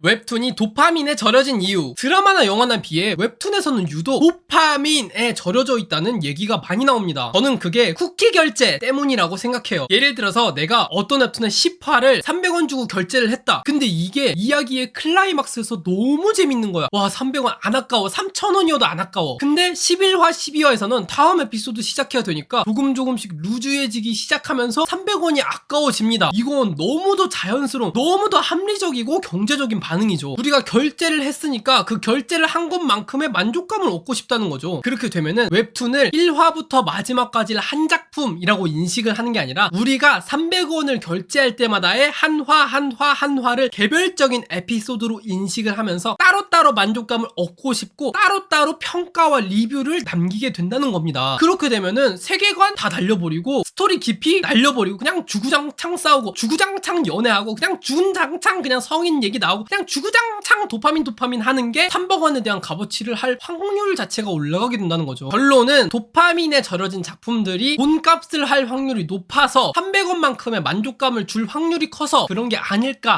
웹툰이 도파민에 절여진 이유. 드라마나 영화나 비해 웹툰에서는 유독 도파민에 절여져 있다는 얘기가 많이 나옵니다. 저는 그게 쿠키 결제 때문이라고 생각해요. 예를 들어서 내가 어떤 웹툰의 10화를 300원 주고 결제를 했다. 근데 이게 이야기의 클라이막스에서 너무 재밌는 거야. 와 300원 안 아까워. 3000원이어도 안 아까워. 근데 11화 12화에서는 다음 에피소드 시작해야 되니까 조금 조금씩 루즈해지기 시작하면서 300원이 아까워집니다. 이건 너무도 자연스러운 너무도 합리적이고 경제적인 반응이죠. 우리가 결제를 했으니까 그 결제를 한 것만큼의 만족감을 얻고 싶다는 거죠. 그렇게 되면은 웹툰을 1화부터 마지막까지를 한 작품이라고 인식을 하는 게 아니라 우리가 300원을 결제할 때마다의 한 화 한 화 한 화를 개별적인 에피소드로 인식을 하면서 따로따로 만족감을 얻고 싶고 따로따로 평가와 리뷰를 남기게 된다는 겁니다. 그렇게 되면은 세계관 다 달려버리고 스토리 깊이 날려버리고 그냥 주구장창 싸우고 주구장창 연애하고 그냥 주구장창 그냥 성인 얘기 나오고 그냥 주구장창 도파민 도파민 하는 게 300원에 대한 값어치를 할 확률 자체가 올라가게 된다는 거죠. 결론은 도파민에 절여진 작품들이 돈값을 할 확률이 높아서 300원만큼의 만족감을 줄 확률이 커서 그런 게 아닐까